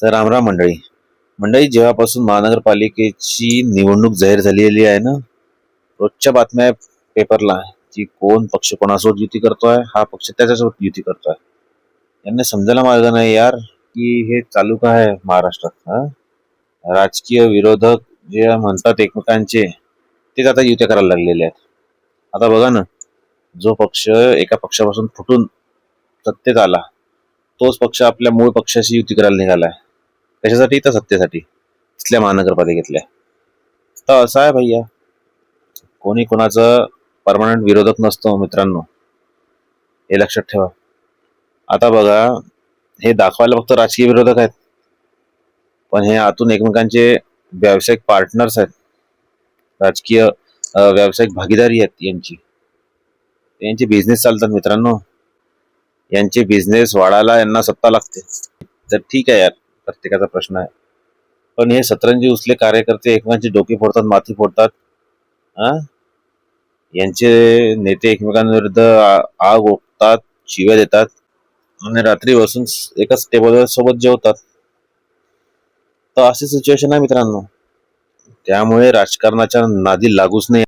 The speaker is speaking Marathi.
तर रामराम मंडळी. मंडळी जेव्हापासून महानगरपालिकेची निवडणूक जाहीर झालेली आहे ना रोजच्या बातम्या पेपरला की कोण पक्ष कोणासोबत युती करतोय हा पक्ष त्याच्यासोबत युती करतोय. यांना समजायला मार्ग नाही यार की हे चालू काय आहे महाराष्ट्रात राजकीय विरोधक जे म्हणतात एकमेकांचे तेच आता युत्या करायला लागलेले आहेत. आता बघा ना जो पक्ष एका पक्षापासून फुटून सत्तेत आला तोच पक्ष आपल्या मूळ पक्षाशी युती करायला निघालाय. कशासाठी तर सत्तेसाठी. तिथल्या महानगरपालिकेतल्या. तर असं आहे भैया. कोणी कोणाचं परमनंट विरोधक नसतो मित्रांनो. हे लक्षात ठेवा. आता बघा हे दाखवायला फक्त राजकीय विरोधक आहेत. पण हे आतून एकमेकांचे व्यावसायिक पार्टनर्स आहेत. राजकीय व्यावसायिक भागीदारी आहेत यांची. यांचे बिझनेस चालतात मित्रांनो. यांचे बिझनेस वाढायला यांना सत्ता लागते. तर ठीक आहे यार. प्रत्येकाचा प्रश्न आहे. पण हे सतरंजी उचले कार्यकर्ते एकमेकांची डोकी फोडतात माथी फोडतात यांचे नेते एकमेकांविरुद्ध आग ओकतात शिव्या देतात आणि रात्री बसून एकाच टेबलवर सोबत जेवतात. तर अशी सिच्युएशन आहे मित्रांनो. त्यामुळे राजकारणाच्या नादी लागूच नाही.